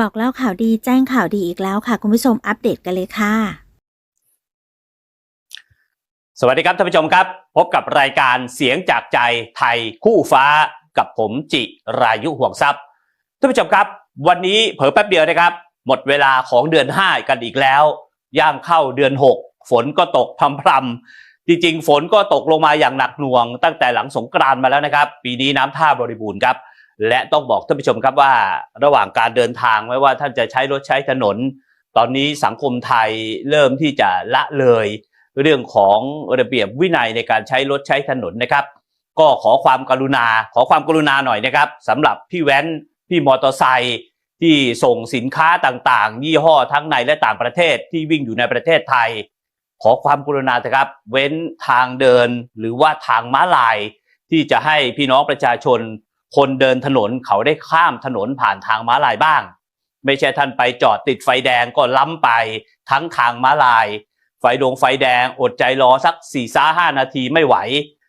บอกเล่าข่าวดีแจ้งข่าวดีอีกแล้วค่ะ คุณผู้ชมอัปเดตกันเลยค่ะ สวัสดีครับท่านผู้ชมครับ พบกับรายการเสียงจากใจไทยคู่ฟ้ากับผมจิรายุห่วงทรัพย์ท่านผู้ชมครับ วันนี้เผลอแป๊บเดียวนะครับ หมดเวลาของเดือน 5 กันอีกแล้ว ย่างเข้าเดือน 6 ฝนก็ตกพรำๆจริงๆ ฝนก็ตกลงมาอย่างหนักหน่วง ตั้งแต่หลังสงกรานมาแล้วนะครับ ปีนี้น้ำท่าบริบูรณ์ครับ และต้องบอกท่านผู้ชมครับว่า ระหว่างการเดินทางไม่ว่าท่านจะใช้รถใช้ถนน ตอนนี้สังคมไทยเริ่มที่จะละเลย เรื่องของระเบียบวินัยในการใช้รถใช้ถนนนะครับ ก็ขอความกรุณา ขอความกรุณาหน่อยนะครับสำหรับพี่แว้นพี่มอเตอร์ไซค์ที่ส่งสินค้าต่างๆ ยี่ห้อทั้งในและต่างประเทศที่วิ่งอยู่ในประเทศไทย ขอความกรุณาเถอะครับ เว้นทางเดินหรือว่าทางม้าลาย ที่จะให้พี่น้องประชาชน คนเดินถนนเขาได้ข้ามถนนผ่านทางม้าลายบ้าง ไม่ใช่ท่านไปจอดติดไฟแดงก็ล้ำไปทั้งทางม้าลาย ไฟดวงไฟแดงอดใจรอสักสี่ซ้าห้านาทีไม่ไหว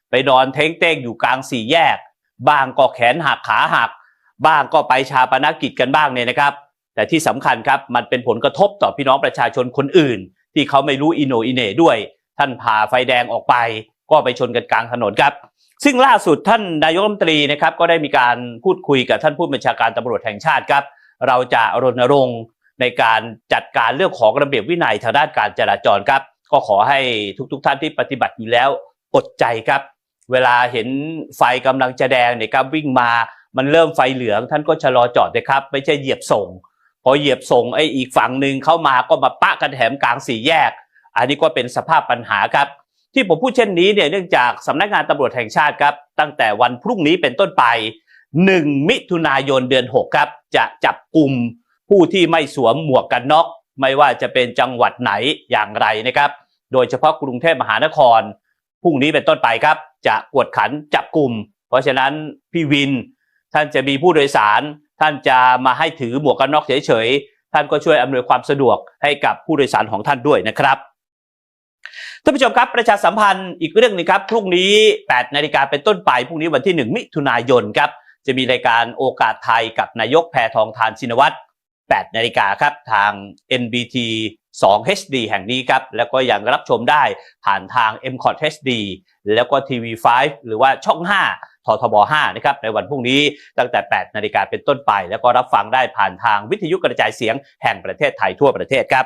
ไปนอนเท้งเต้งอยู่กลางสี่แยก บ้างก็แขนหักขาหัก บ้างก็ไปชาปนกิจกันบ้างเนี่ยนะครับ แต่ที่สำคัญครับมันเป็นผลกระทบต่อพี่น้องประชาชนคนอื่น ที่เขาไม่รู้อิโนอิเน่ด้วย ท่านผ่าไฟแดงออกไป ก็ไปชนกันกลางถนนครับ ซึ่งล่าสุดท่านนายกรัฐมนตรีนะครับก็ได้มีการพูดคุยกับท่านผู้บัญชาการตำรวจแห่งชาติครับ เราจะรณรงค์ในการจัดการเรื่องของระเบียบวินัยทางด้านการจราจรครับ ก็ขอให้ทุกๆทท่านที่ปฏิบัติอยู่แล้วอดใจครับ เวลาเห็นไฟกำลังจะแดงเนี่ยครับวิ่งมามันเริ่มไฟเหลือง ท่านก็ชะลอจอดนะครับ ไม่ใช่เหยียบส่ง พอเหยียบส่งไอ้อีกฝั่งหนึ่งเข้ามาก็มาปะกันแถมกลางสี่แยก อันนี้ก็เป็นสภาพปัญหาครับ ที่ผมพูดเช่นนี้เนี่ยเนื่องจากสำนักงานตำรวจแห่งชาติครับ ตั้งแต่วันพรุ่งนี้เป็นต้นไป 1 มิถุนายนเดือน 6 ครับ จะจับกลุ่มผู้ที่ไม่สวมหมวกกันน็อก ไม่ว่าจะเป็นจังหวัดไหนอย่างไรนะครับ โดยเฉพาะกรุงเทพมหานครพรุ่งนี้เป็นต้นไปครับ จะกวดขันจับกลุ่ม เพราะฉะนั้นพี่วิน ท่านจะมีผู้โดยสาร ท่านจะมาให้ถือหมวกกันน็อกเฉยๆท่านก็ช่วยอำนวยความสะดวกให้กับผู้โดยสารของท่านด้วยนะครับ ท่านผู้ชมครับประชาสัมพันธ์อีกเรื่องหนึงครับพรุ่งนี้ 8 นาฬิกาเป็นต้นไปพรุ่งนี้วันที่ 1 มิถุนายนครับจะมีรายการโอกาสไทยกับนายกแพทองทานชินวัตร 8 นาฬิกาครับทาง NBT 2 HD แห่งนี้ครับ แล้วก็ยังรับชมได้ผ่านทาง m c o t HD แล้วก็ TV5 หรือว่าช่อง 5ททบ 5 นะครับ ในวันพรุ่งนี้ตั้งแต่ 8 นาฬิกาเป็นต้นไป แล้วก็รับฟังได้ผ่านทางวิทยุกระจายเสียงแห่งประเทศไทยทั่วประเทศครับ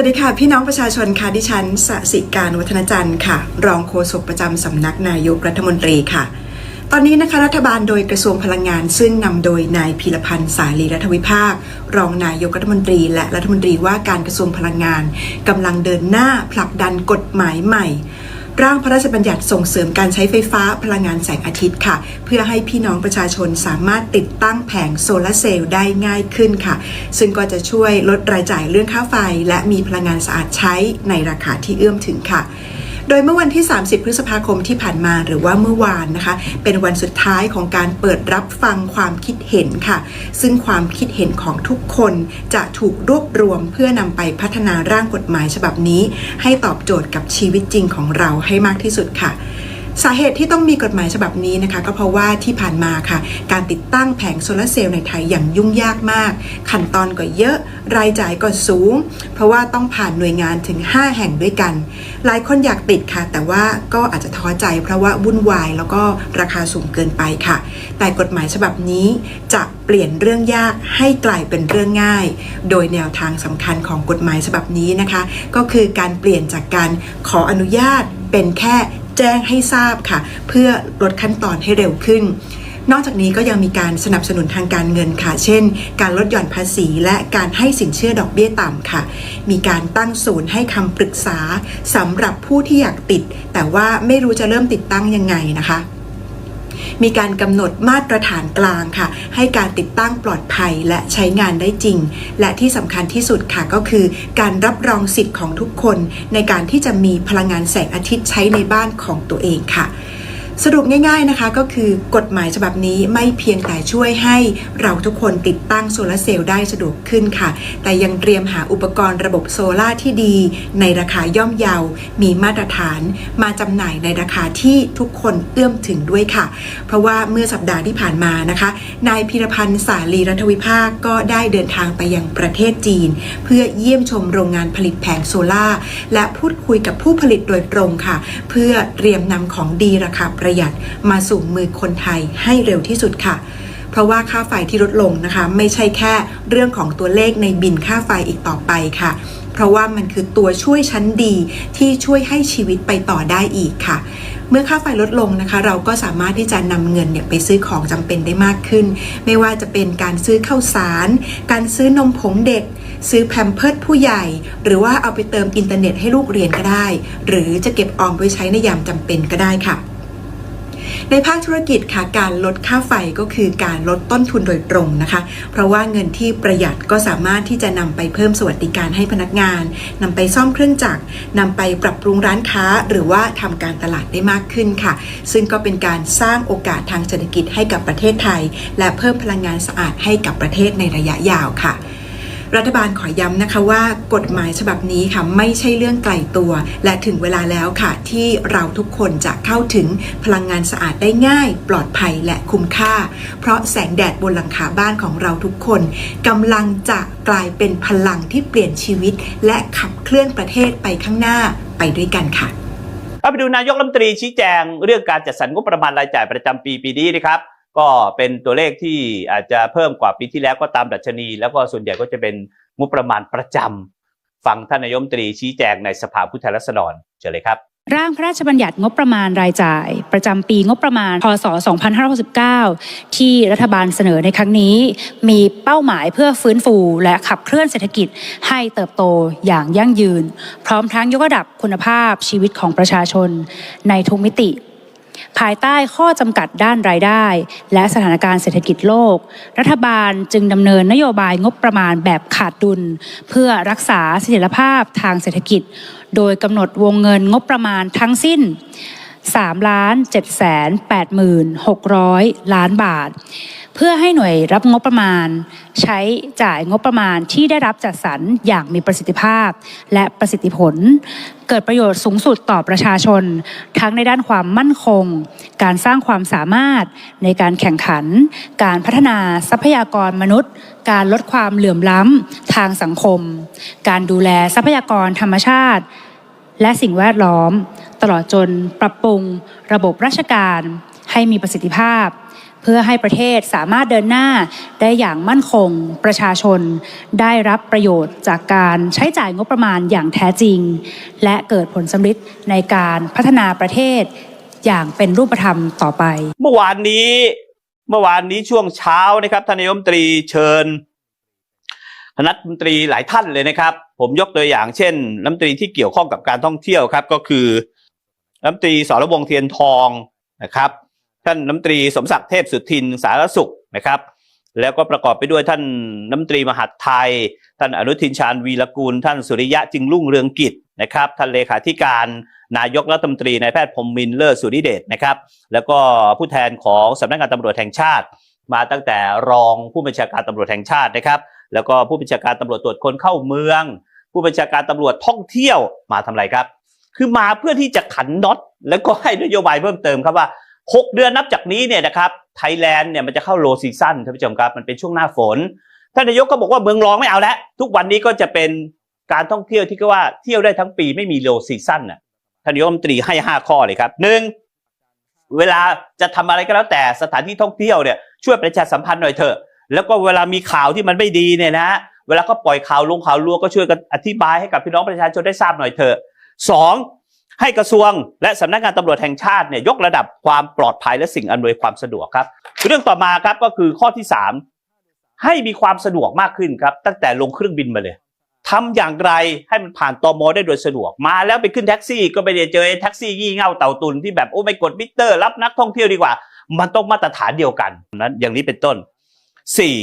วัสดีค่ะ พี่น้องประชาชนค่ะดิฉันสสิการวัฒนจันทร์ค่ะ รองโฆษกประจำสำนักนายกรัฐมนตรีค่ะ ตอนนี้นะคะรัฐบาลโดยกระทรวงพลังงาน ซึ่งนำโดยนายพีรพันธ์สาลีรัฐวิภาค รองนายกรัฐมนตรี และรัฐมนตรีว่าการกระทรวงพลังงานกำลังเดินหน้าผลักดันกฎหมายใหม่ ร่างพระราชบัญญัติส่งเสริมการใช้ไฟฟ้าพลังงานแสงอาทิตย์ค่ะ เพื่อให้พี่น้องประชาชนสามารถติดตั้งแผงโซลาร์เซลล์ได้ง่ายขึ้นค่ะ ซึ่งก็จะช่วยลดรายจ่ายเรื่องค่าไฟ และมีพลังงานสะอาดใช้ในราคาที่เอื้อมถึงค่ะ โดยเมื่อวันที่ 30 พฤษภาคมที่ผ่านมาหรือว่าเมื่อวานนะคะ เป็นวันสุดท้ายของการเปิดรับฟังความคิดเห็นค่ะ ซึ่งความคิดเห็นของทุกคนจะถูกรวบรวมเพื่อนำไปพัฒนาร่างกฎหมายฉบับนี้ ให้ตอบโจทย์กับชีวิตจริงของเราให้มากที่สุดค่ะ สาเหตุที่ต้องมีกฎหมายฉบับนี้นะคะ ก็เพราะว่าที่ผ่านมาค่ะ การติดตั้งแผงโซลาร์เซลล์ในไทยอย่างยุ่งยากมาก ขั้นตอนก็เยอะ รายจ่ายก็สูง เพราะว่าต้องผ่านหน่วยงานถึง 5 แห่งด้วยกัน หลายคนอยากติดค่ะ แต่ว่าก็อาจจะท้อใจเพราะว่าวุ่นวายแล้วก็ราคาสูงเกินไปค่ะ แต่กฎหมายฉบับนี้จะเปลี่ยนเรื่องยากให้กลายเป็นเรื่องง่าย โดยแนวทางสำคัญของกฎหมายฉบับนี้นะคะ ก็คือการเปลี่ยนจากการขออนุญาตเป็นแค่ แจ้งให้ทราบค่ะ เพื่อลดขั้นตอนให้เร็วขึ้นนอกจากนี้ก็ยังมีการสนับสนุนทางการเงินค่ะ เช่น การลดหย่อนภาษีและการให้สินเชื่อดอกเบี้ยต่ำค่ะ มีการตั้งศูนย์ให้คำปรึกษาสำหรับผู้ที่อยากติด แต่ว่าไม่รู้จะเริ่มติดตั้งยังไงนะคะ มีการกำหนดมาตรฐานกลางค่ะ ให้การติดตั้งปลอดภัยและใช้งานได้จริง และที่สำคัญที่สุดค่ะก็คือ การรับรองสิทธิ์ของทุกคน ในการที่จะมีพลังงานแสงอาทิตย์ใช้ในบ้านของตัวเองค่ะ สรุปง่าย ๆนะคะก็คือกฎหมายฉบับนี้ไม่เพียงแต่ช่วยให้เราทุกคนติดตั้งโซลาร์เซลล์ได้สะดวกขึ้นค่ะ แต่ยังเตรียมหาอุปกรณ์ระบบโซลาที่ดี ในราคาย่อมเยา มีมาตรฐาน มาจำหน่ายในราคาที่ทุกคนเอื้อมถึงด้วยค่ะ เพราะว่าเมื่อสัปดาห์ที่ผ่านมานะคะ นายพีรพันธ์สาลีรัฐวิภาคก็ได้เดินทางไปยังประเทศจีน เพื่อเยี่ยมชมโรงงานผลิตแผงโซลาและพูดคุยกับผู้ผลิตโดยตรงค่ะ เพื่อเตรียมนำของดีราคาประหยัดมาสู่มือคนไทยให้เร็วที่สุดค่ะ เพราะว่าค่าไฟที่ลดลงนะคะ ไม่ใช่แค่เรื่องของตัวเลขในบินค่าไฟอีกต่อไปค่ะ เพราะว่ามันคือตัวช่วยชั้นดีที่ช่วยให้ชีวิตไปต่อได้อีกค่ะเมื่อค่าไฟลดลงนะคะ เราก็สามารถที่จะนำเงินเนี่ยไปซื้อของจำเป็นได้มากขึ้น ไม่ว่าจะเป็นการซื้อข้าวสาร การซื้อนมผงเด็ก ซื้อแพมเพิร์ดผู้ใหญ่ หรือว่าเอาไปเติมอินเทอร์เน็ตให้ลูกเรียนก็ได้ หรือจะเก็บออมไว้ใช้ในยามจำเป็นก็ได้ค่ะ ในภาคธุรกิจค่ะการลดค่าไฟก็คือการลดต้นทุนโดยตรงนะคะ เพราะว่าเงินที่ประหยัดก็สามารถที่จะนำไปเพิ่มสวัสดิการให้พนักงานนำไปซ่อมเครื่องจักรนำไปปรับปรุงร้านค้า หรือว่าทำการตลาดได้มากขึ้นค่ะ ซึ่งก็เป็นการสร้างโอกาสทางเศรษฐกิจให้กับประเทศไทย และเพิ่มพลังงานสะอาดให้กับประเทศในระยะยาวค่ะ รัฐบาลขอย้ำนะคะว่ากฎหมายฉบับนี้ค่ะไม่ใช่เรื่องไกลตัว และถึงเวลาแล้วค่ะ ที่เราทุกคนจะเข้าถึงพลังงานสะอาดได้ง่าย ปลอดภัยและคุ้มค่า เพราะแสงแดดบนหลังคาบ้านของเราทุกคนกำลังจะกลายเป็นพลังที่เปลี่ยนชีวิต และขับเคลื่อนประเทศไปข้างหน้าไปด้วยกันค่ะเอาไปดูนายกรัฐมนตรีชี้แจง เรื่องการจัดสรรงบประมาณรายจ่ายประจำปีปีนี้นะครับ ก็เป็นตัวเลขที่อาจจะเพิ่มกว่าปีที่แล้วก็ตามดัชนี แล้วก็ส่วนใหญ่ก็จะเป็นงบประมาณประจำฟังท่านนายรัฐมนตรีชี้แจงในสภาผู้แทนราษฎรเชิญเลยครับ ร่างพระราชบัญญัติงบประมาณรายจ่าย ประจำปีงบประมาณ พศ 2569 ที่รัฐบาลเสนอในครั้งนี้ มีเป้าหมายเพื่อฟื้นฟูและขับเคลื่อนเศรษฐกิจให้เติบโตอย่างยั่งยืน พร้อมทั้งยกระดับคุณภาพชีวิตของประชาชนในทุกมิติ ภายใต้ข้อจำกัดด้านรายได้ และสถานการณ์เศรษฐกิจโลก รัฐบาลจึงดำเนินนโยบายงบประมาณแบบขาดดุล เพื่อรักษาเสถียรภาพทางเศรษฐกิจ โดยกำหนดวงเงินงบประมาณทั้งสิ้น 3ล้าน7แสน8หมื่น600 ล้านบาท เพื่อให้หน่วยรับงบประมาณ ใช้จ่ายงบประมาณที่ได้รับจัดสรรอย่างมีประสิทธิภาพ และประสิทธิผล เกิดประโยชน์สูงสุดต่อประชาชน ทั้งในด้านความมั่นคง การสร้างความสามารถในการแข่งขัน การพัฒนาทรัพยากรมนุษย์ การลดความเหลื่อมล้ำทางสังคม การดูแลทรัพยากรธรรมชาติและสิ่งแวดล้อม ลอดจนปรับปรุงระบบราชการให้มีประสิทธิภาพ เพื่อให้ประเทศสามารถเดินหน้าได้อย่างมั่นคง ประชาชน ได้รับประโยชน์จากการใช้จ่ายงบประมาณอย่างแท้จริง และเกิดผลสำฤทธิ์ในการพัฒนาประเทศอย่างเป็นรูปธรรมต่อไป เมื่อวานนี้เมื่อวานนี้ช่วงเช้านะครับท่านนายมตรีเชิญคณะรัฐมนตรีหลายท่านเลยนะครับ ผมยกตัวอย่างเช่นรัฐมนตรีที่เกี่ยวข้องกับการท่องเที่ยวครับ ก็คือ รัฐมนตรีสรวงเทียนทองนะครับ ท่านรัฐมนตรีสมศักดิ์เทพสุทินสารสุขนะครับ แล้วก็ประกอบไปด้วยท่านรัฐมนตรีมหาดไทย ท่านอนุทินชาญวีรกูล ท่านสุริยะจึงรุ่งเรืองกิจนะครับ ท่านเลขาธิการนายกรัฐมนตรีนายแพทย์พรมมินเลิศสุริเดชนะครับ แล้วก็ผู้แทนของสำนักงานตำรวจแห่งชาติ มาตั้งแต่รองผู้บัญชาการตำรวจแห่งชาตินะครับ แล้วก็ผู้บัญชาการตำรวจตรวจคนเข้าเมือง ผู้บัญชาการตำรวจท่องเที่ยวมาทำอะไรครับ คือมาเพื่อที่จะขันน็อตแล้วก็ให้นโยบายเพิ่มเติมครับว่า 6 เดือนนับจากนี้เนี่ยนะครับไทยแลนด์เนี่ยมันจะเข้าโลซีซั่นท่านผู้ชมครับมันเป็นช่วงหน้าฝนท่านนายกก็บอกว่าเมืองรองไม่เอาแล้วทุกวันนี้ก็จะเป็นการท่องเที่ยวที่ก็ว่าเที่ยวได้ทั้งปีไม่มีโลซีซั่นน่ะท่านนายกรัฐมนตรีให้ 5 ข้อเลยครับหนึ่งเวลาจะทำอะไรก็แล้วแต่สถานที่ท่องเที่ยวเนี่ยช่วยประชาสัมพันธ์หน่อยเถอะแล้วก็เวลามีข่าวที่มันไม่ดีเนี่ยนะ เวลาเขาปล่อยข่าวลงข่าวลวงก็ช่วยกันอธิบายให้กับพี่น้องประชาชนได้ทราบหน่อยเถอะ สองให้กระทรวงและสำนักงานตำรวจแห่งชาติเนี่ยยกระดับความปลอดภัยและสิ่งอำนวยความสะดวกครับ เรื่องต่อมาครับก็คือข้อที่สามให้มีความสะดวกมากขึ้นครับ ตั้งแต่ลงเครื่องบินมาเลยทำอย่างไรให้มันผ่านตมได้โดยสะดวก มาแล้วไปขึ้นแท็กซี่ ก็ไปเจอแท็กซี่ยี่เง่าเต่าตุนที่แบบโอ้ไม่กดมิเตอร์ รับนักท่องเที่ยวดีกว่า มันต้องมาตรฐานเดียวกันนั้นอย่างนี้เป็นต้นสี่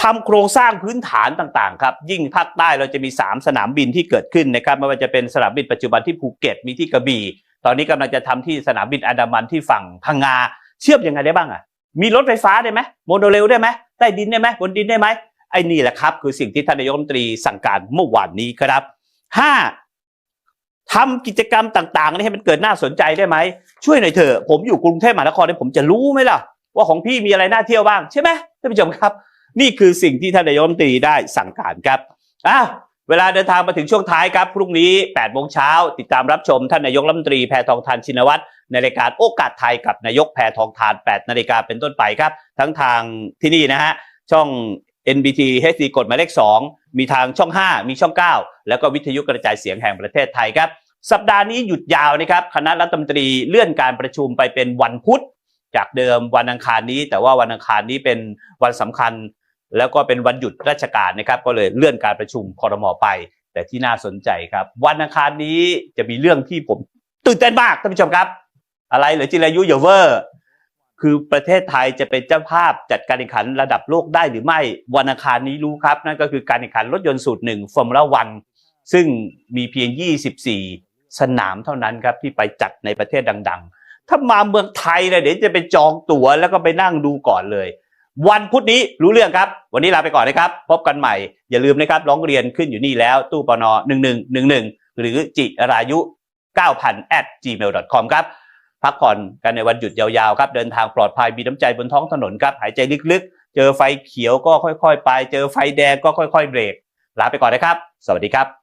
ทำโครงสร้างพื้นฐานต่างๆครับยิ่งภาคใต้เราจะมี 3 สนามบินที่เกิดขึ้นนะครับไม่ว่าจะเป็นสนามบินปัจจุบันที่ภูเก็ตมีที่กระบี่ตอนนี้กำลังจะทำที่สนามบินอันดามันที่ฝั่งพังงา เชื่อมยังไงได้บ้างอะมีรถไฟฟ้าได้ไหมโมโนเรลได้ไหมใต้ดินได้ไหมบนดินได้ไหมไอ้นี่แหละครับ คือสิ่งที่ท่านนายกรัฐมนตรีสั่งการเมื่อวานนี้ครับห้าทำกิจกรรมต่างๆนี่ให้มันเกิดน่าสนใจได้ไหมช่วยหน่อยเถอะผมอยู่กรุงเทพมหานครเนี่ยผมจะรู้ไหมล่ะ ว่าของพี่มีอะไรน่าเที่ยวบ้างใช่ไหมท่านผู้ชมครับ นี่คือสิ่งที่ท่านนายกรัฐมนตรีได้สั่งการครับอ้าวเวลาเดินทางมาถึงช่วงท้ายครับ พรุ่งนี้8โมงเช้าติดตามรับชมท่านนายกรัฐมนตรีแพทองทานชินวัตรในรายการโอกาสไทยกับนายกแพทองทาน8นาฬิกาเป็นต้นไปครับ ทั้งทางที่นี่นะฮะช่อง NBT HD กฎหมายเลข 2 มีทางช่อง 5 มีช่อง 9 แล้วก็วิทยุกระจายเสียงแห่งประเทศไทยครับ สัปดาห์นี้หยุดยาวนะครับ คณะรัฐมนตรีเลื่อนการประชุมไปเป็นวันพุธ จากเดิมวันอังคารนี้ แต่ว่าวันอังคารนี้เป็นวันสำคัญ แล้วก็เป็นวันหยุดราชการนะครับ ก็เลยเลื่อนการประชุมคอรมอไป แต่ที่น่าสนใจครับ วันอังคารนี้จะมีเรื่องที่ผมตื่นเต้นมากท่านผู้ชมครับ อะไรเหรือจิรายุอย่าเวอร์คือประเทศไทยจะเป็นเจ้าภาพจัดการแข่งขันระดับโลกได้หรือไม่วันอังคารนี้รู้ครับ นั่นก็คือการแข่งขันรถยนต์สูตรหนึ่งฟอร์มูล่าวันซึ่งมีเพียง 24 สนามเท่านั้นครับที่ไปจัดในประเทศดัง ๆ ถ้ามาเมืองไทยเนี่ยเดี๋ยวจะไปจองตั๋วแล้วก็ไปนั่งดูก่อนเลย วันพุธนี้รู้เรื่องครับ วันนี้ลาไปก่อนนะครับ พบกันใหม่ อย่าลืมนะครับร้องเรียนขึ้นอยู่นี่แล้ว ตู้ปน1111 หรือจิรายุ 9000 at gmail.com ครับ พักผ่อนกันในวันหยุดยาวๆครับ เดินทางปลอดภัยมีน้ำใจบนท้องถนนครับ หายใจลึกๆ เจอไฟเขียวก็ค่อยๆ ไป เจอไฟแดงก็ค่อยๆ เบรก ลาไปก่อนนะครับ สวัสดีครับ